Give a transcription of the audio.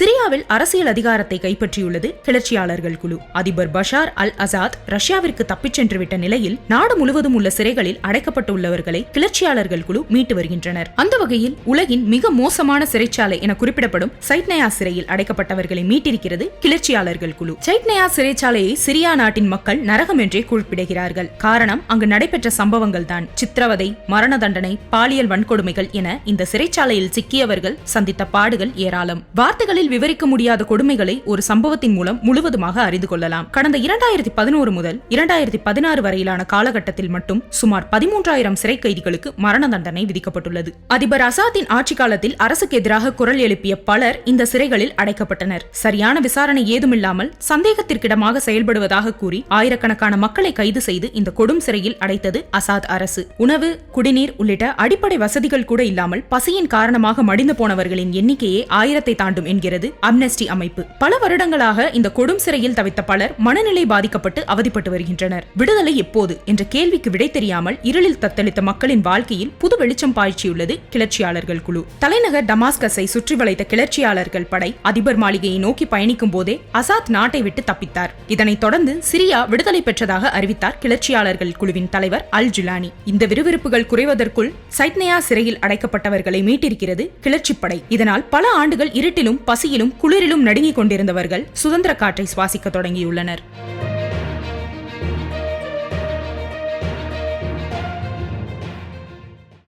சிரியாவில் அரசியல் அதிகாரத்தை கைப்பற்றியுள்ளது கிளர்ச்சியாளர்கள் குழு. அதிபர் பஷார் அல் அசாத் ரஷ்யாவிற்கு தப்பிச் சென்றுவிட்ட நிலையில் நாடு முழுவதும் உள்ள சிறைகளில் அடைக்கப்பட்டுள்ளவர்களை கிளர்ச்சியாளர்கள் குழு மீட்டு வருகின்றனர். அந்த வகையில் உலகின் மிக மோசமான சிறைச்சாலை என குறிப்பிடப்படும் சைட்னயா சிறையில் அடைக்கப்பட்டவர்களை மீட்டிருக்கிறது கிளர்ச்சியாளர்கள் குழு. சைட்னயா சிறைச்சாலையை சிரியா நாட்டின் மக்கள் நரகம் என்றே குறிப்பிடுகிறார்கள். காரணம் அங்கு நடைபெற்ற சம்பவங்கள் தான். சித்திரவதை மரண தண்டனை பாலியல் வன்கொடுமைகள் என இந்த சிறைச்சாலையில் சிக்கியவர்கள் சந்தித்த பாடுகள் ஏராளம். வார்த்தைகளில் விவரிக்க முடியாத கொடுமைகளை ஒரு சம்பவத்தின் மூலம் முழுவதுமாக அறிந்து கொள்ளலாம். கடந்த இரண்டாயிரத்தி பதினோரு முதல் இரண்டாயிரத்தி பதினாறு வரையிலான காலகட்டத்தில் மட்டும் சுமார் பதிமூன்றாயிரம் சிறை கைதிகளுக்கு மரண தண்டனை விதிக்கப்பட்டுள்ளது. அதிபர் அசாத்தின் ஆட்சி காலத்தில் அரசுக்கு எதிராக குரல் எழுப்பிய பலர் இந்த சிறைகளில் அடைக்கப்பட்டனர். சரியான விசாரணை ஏதுமில்லாமல் சந்தேகத்திற்கிடமாக செயல்படுவதாக கூறி ஆயிரக்கணக்கான மக்களை கைது செய்து இந்த கொடும் சிறையில் அடைத்தது அசாத் அரசு. உணவு குடிநீர் உள்ளிட்ட அடிப்படை வசதிகள் கூட இல்லாமல் பசியின் காரணமாக மடிந்து போனவர்களின் எண்ணிக்கையே ஆயிரத்தை தாண்டும் என்கிறது. அம்னஸ்டி அமைப்பு. பல வருடங்களாக இந்த கொடும் சிறையில் தவித்த பலர் மனநிலை பாதிக்கப்பட்டு அவதிப்பட்டு வருகின்றனர். விடுதலை எப்போது? என்ற கேள்விக்கு விடை தெரியாமல் இருளில் தத்தளித்த மக்களின் வாழ்க்கையில் புது வெளிச்சம் பாய்ச்சியுள்ளது கிளர்ச்சியாளர்கள் குழு. தலைநகர் டமாஸ்கஸை சுற்றி வளைத்த கிளர்ச்சியாளர்கள் படை அதிபர் மாளிகையை நோக்கி பயணிக்கும் போதே அசாத் நாட்டை விட்டு தப்பித்தார். இதனைத் தொடர்ந்து சிரியா விடுதலை பெற்றதாக அறிவித்தார் கிளர்ச்சியாளர்கள் குழுவின் தலைவர் அல் ஜுலானி. இந்த விறுவிறுப்புகள் குறைவதற்குள் சைட்னயா சிறையில் அடைக்கப்பட்டவர்களை மீட்டிருக்கிறது கிளர்ச்சிப்படை. இதனால் பல ஆண்டுகள் இருட்டிலும் பசியிலும் குளிரிலும் நடுங்கிக் கொண்டிருந்தவர்கள் சுதந்திர காற்றை சுவாசிக்க தொடங்கியுள்ளனர்.